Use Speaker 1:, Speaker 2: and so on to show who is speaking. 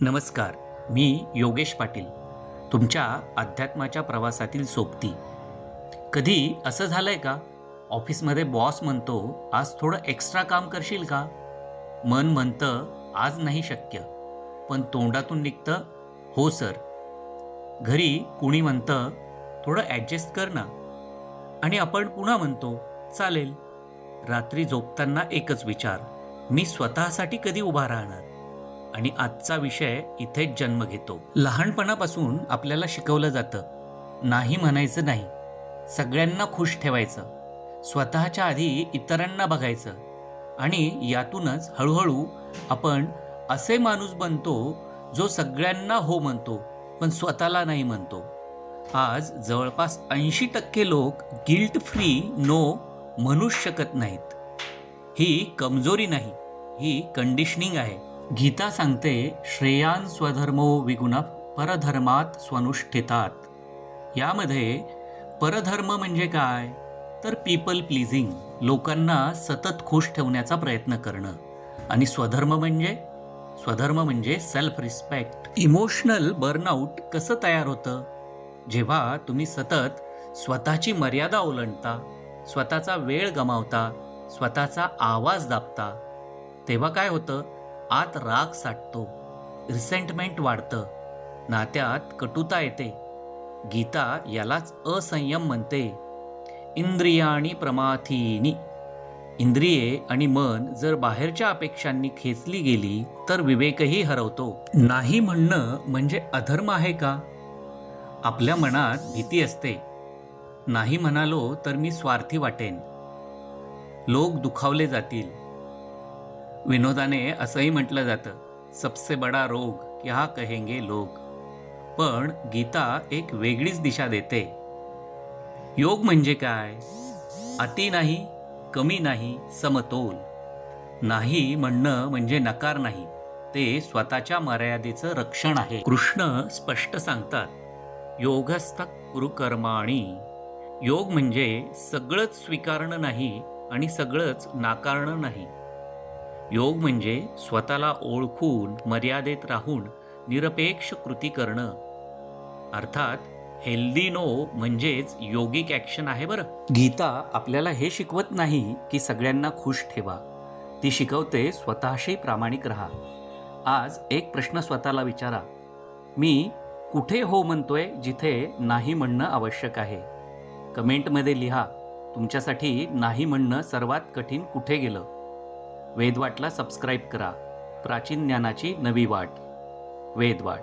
Speaker 1: नमस्कार मी योगेश पाटील. तुमच्या अध्यात्माच्या प्रवासातील सोबती. कधी असं झालं आहे का? ऑफिसमध्ये बॉस म्हणतो आज थोडं एक्स्ट्रा काम करशील का? मन म्हणतं आज नाही शक्य. पण तोंडातून निघतं हो सर. घरी कुणी म्हणतं थोडं ॲडजस्ट कर ना. आणि आपण पुन्हा म्हणतो चालेल. रात्री झोपताना एकच विचार मी स्वतःसाठी कधी उभा राहणार? आणि आजचा विषय इथेच जन्म घेतो. लहानपणापासून आपल्याला शिकवलं जातं. नाही म्हणायचं नाही. सगळ्यांना खुश ठेवायचं. स्वतःच्या आधी इतरांना बघायचं. आणि यातूनच हळूहळू आपण असे माणूस बनतो जो सगळ्यांना हो म्हणतो पण स्वतःला नाही म्हणतो. आज जवळपास ऐंशी टक्के लोक गिल्ट फ्री नो म्हणूच शकत नाहीत. ही कमजोरी नाही. ही कंडिशनिंग आहे. गीता सांगते श्रेयान स्वधर्मो विगुण परधर्मात स्वनुष्ठितात. यामध्ये परधर्म म्हणजे काय? तर पीपल प्लीजिंग लोकांना सतत खुश ठेवण्याचा प्रयत्न करणं. आणि स्वधर्म म्हणजे? स्वधर्म म्हणजे सेल्फ रिस्पेक्ट इमोशनल बर्नआउट कसं तयार होतं? जेव्हा तुम्ही सतत स्वतःची मर्यादा ओलांडता स्वतःचा वेळ गमावता स्वतःचा आवाज दाबता तेव्हा काय होतं? आत राग साठतो. रिसेंटमेंट वाढतं. नात्यात कटुता येते. गीता यालाच असंयम म्हणते. इंद्रियाणी प्रमाथीनी. इंद्रिये आणि मन जर बाहेरच्या अपेक्षांनी खेचली गेली तर विवेकही हरवतो. नाही म्हणणं म्हणजे अधर्म आहे का? आपल्या मनात भीती असते. नाही म्हणालो तर मी स्वार्थी वाटेन. लोक दुखावले जातील. विनोदाने असंही म्हटलं जातं सबसे बडा रोग क्या कहेंगे लोग? पण गीता एक वेगळीच दिशा देते. योग म्हणजे काय? अति नाही कमी नाही समतोल. नाही म्हणणं म्हणजे नकार नाही ते स्वतःच्या मर्यादेचं रक्षण आहे. कृष्ण स्पष्ट सांगतात योगस्थ कुरुकर्माणी. योग म्हणजे सगळंच स्वीकारणं नाही आणि सगळंच नाकारणं नाही. योग म्हणजे स्वतःला ओळखून मर्यादेत राहून निरपेक्ष कृती करणं. अर्थात हेल्दी नो म्हणजेच योगिक ॲक्शन आहे बरं. गीता आपल्याला हे शिकवत नाही की सगळ्यांना खुश ठेवा. ती शिकवते स्वतःशी प्रामाणिक राहा. आज एक प्रश्न स्वतःला विचारा. मी कुठे हो म्हणतोय जिथे नाही म्हणणं आवश्यक आहे? कमेंटमध्ये लिहा. तुमच्यासाठी नाही म्हणणं सर्वात कठीण कुठे गेलं? वेदवाटला सबस्क्राईब करा. प्राचीन ज्ञानाची नवी वाट. वेदवाट.